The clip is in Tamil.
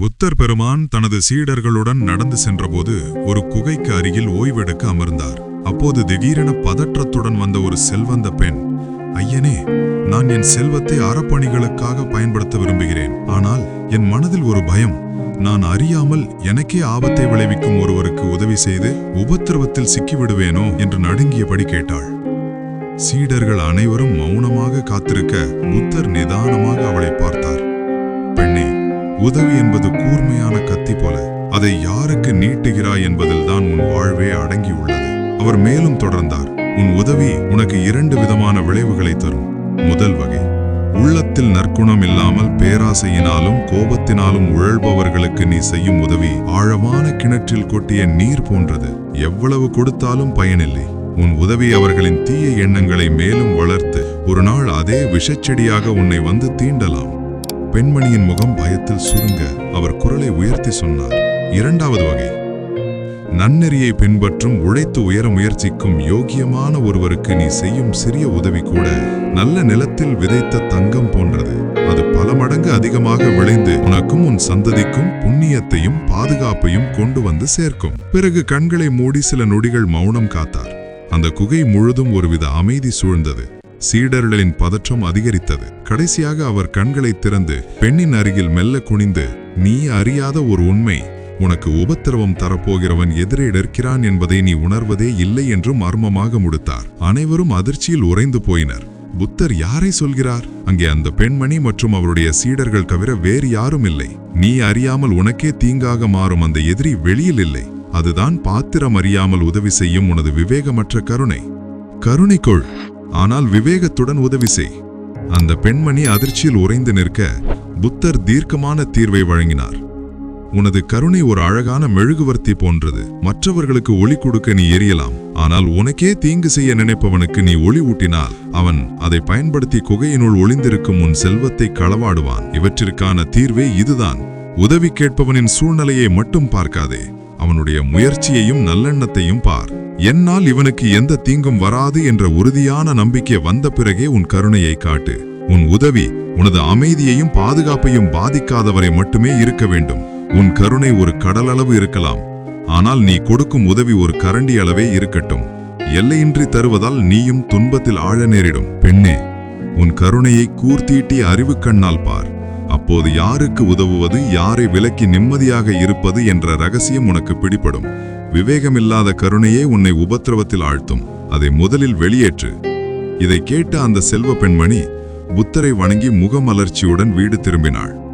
புத்தர் பெருமான் தனது சீடர்களுடன் நடந்து சென்றபோது ஒரு குகைக்கு அருகில் ஓய்வெடுக்க அமர்ந்தார். அப்போது திடீரென பதற்றத்துடன் வந்த ஒரு செல்வந்த பெண் ஐயனே நான் என் செல்வத்தை அறப்பணிகளுக்காக பயன்படுத்த விரும்புகிறேன். ஆனால் என் மனதில் ஒரு பயம். நான் அறியாமல் எனக்கே ஆபத்தை விளைவிக்கும் ஒருவருக்கு உதவி செய்து உபத்திரவத்தில் சிக்கிவிடுவேனோ? என்று நடுங்கியபடி கேட்டாள். சீடர்கள் அனைவரும் மௌனமாக காத்திருக்க புத்தர் நிதானமாக அவளை பார்த்தார். உதவி என்பது கூர்மையான கத்தி போல. அதை யாருக்கு நீட்டுகிறாய் என்பதில்தான் உன் வாழ்வே அடங்கியுள்ளது. அவர் மேலும் தொடர்ந்தார். உன் உதவி உனக்கு இரண்டு விதமான விளைவுகளை தரும். முதல் வகை உள்ளத்தில் நற்குணம் இல்லாமல் பேராசையினாலும் கோபத்தினாலும் உழல்பவர்களுக்கு நீ செய்யும் உதவி ஆழமான கிணற்றில் கொட்டிய நீர் போன்றது. எவ்வளவு கொடுத்தாலும் பயனில்லை. உன் உதவி அவர்களின் தீய எண்ணங்களை மேலும் வளர்த்து ஒரு நாள் அதே விஷச்செடியாக உன்னை வந்து தீண்டலாம். பெண்மணியின் முகம் பயத்தில் சுருங்க அவர் குரலை உயர்த்தி சொன்னார். இரண்டாவது வகை. நன்னெறியை பின்பற்றும் உழைத்து உயர முயற்சிக்கும் யோக்கியமான ஒருவருக்கு நீ செய்யும் சிறிய உதவி கூட நல்ல நிலத்தில் விதைத்த தங்கம் போன்றது. அது பல மடங்கு அதிகமாக விளைந்து உனக்கும் உன் சந்ததிக்கும் புண்ணியத்தையும் பாதுகாப்பையும் கொண்டு வந்து சேர்க்கும். பிறகு கண்களை மூடி சில நொடிகள் மௌனம் காத்தார். அந்த குகை முழுதும் ஒருவித அமைதி சூழ்ந்தது. சீடர்களின் பதற்றம் அதிகரித்தது. கடைசியாக அவர் கண்களை திறந்து பெண்ணின் அருகில் மெல்ல குனிந்து நீ அறியாத ஒரு உண்மை. உனக்கு உபத்திரவம் தரப்போகிறவன் எதிரே இருக்கிறான் என்பதை நீ உணர்வதே இல்லை என்று மர்மமாக முடித்தார். அனைவரும் அதிர்ச்சியில் உறைந்து போயினர். புத்தர் யாரை சொல்கிறார்? அங்கே அந்த பெண்மணி மற்றும் அவருடைய சீடர்கள் தவிர வேறு யாரும் இல்லை. நீ அறியாமல் உனக்கே தீங்காக மாறும் அந்த எதிரி வெளியில் இல்லை. அதுதான் பாத்திரம் அறியாமல் உதவி செய்யும் உனது விவேகமற்ற கருணை. கருணைக்குள் கொள் ஆனால் விவேகத்துடன் உதவி செய். அந்த பெண்மணி அதிர்ச்சியில் உறைந்து நிற்க புத்தர் தீர்க்கமான தீர்வை வழங்கினார். உனது கருணை ஒரு அழகான மெழுகுவர்த்தி போன்றது. மற்றவர்களுக்கு ஒளி கொடுக்க நீ எரியலாம். ஆனால் உனக்கே தீங்கு செய்ய நினைப்பவனுக்கு நீ ஒளி ஊட்டினால் அவன் அதை பயன்படுத்தி குகையினுள் ஒளிந்திருக்கும் உன் செல்வத்தை களவாடுவான். இவற்றிற்கான தீர்வே இதுதான். உதவி கேட்பவனின் சூழ்நிலையை மட்டும் பார்க்காதே. அவனுடைய முயற்சியையும் நல்லெண்ணத்தையும் பார். என்னால் இவனுக்கு எந்த தீங்கும் வராது என்ற உறுதியான நம்பிக்கை வந்த பிறகே உன் கருணையை காட்டு. உன் உதவி உனது அமைதியையும் பாதுகாப்பையும் பாதிக்காதவரை மட்டுமே இருக்க வேண்டும். உன் கருணை ஒரு கடலளவு இருக்கலாம். ஆனால் நீ கொடுக்கும் உதவி ஒரு கரண்டி அளவே இருக்கட்டும். எல்லையின்றி தருவதால் நீயும் துன்பத்தில் ஆழ நேரிடும். பெண்ணே உன் கருணையை கூர்த்தீட்டி அறிவு கண்ணால் பார். அப்போது யாருக்கு உதவுவது யாரை விலக்கி நிம்மதியாக இருப்பது என்ற ரகசியம் உனக்கு பிடிபடும். விவேகமில்லாத கருணையே உன்னை உபத்திரவத்தில் ஆழ்த்தும். அதை முதலில் வெளியேற்று. இதை கேட்ட அந்த செல்வ பெண்மணி புத்தரை வணங்கி முகமலர்ச்சியுடன் வீடு திரும்பினாள்.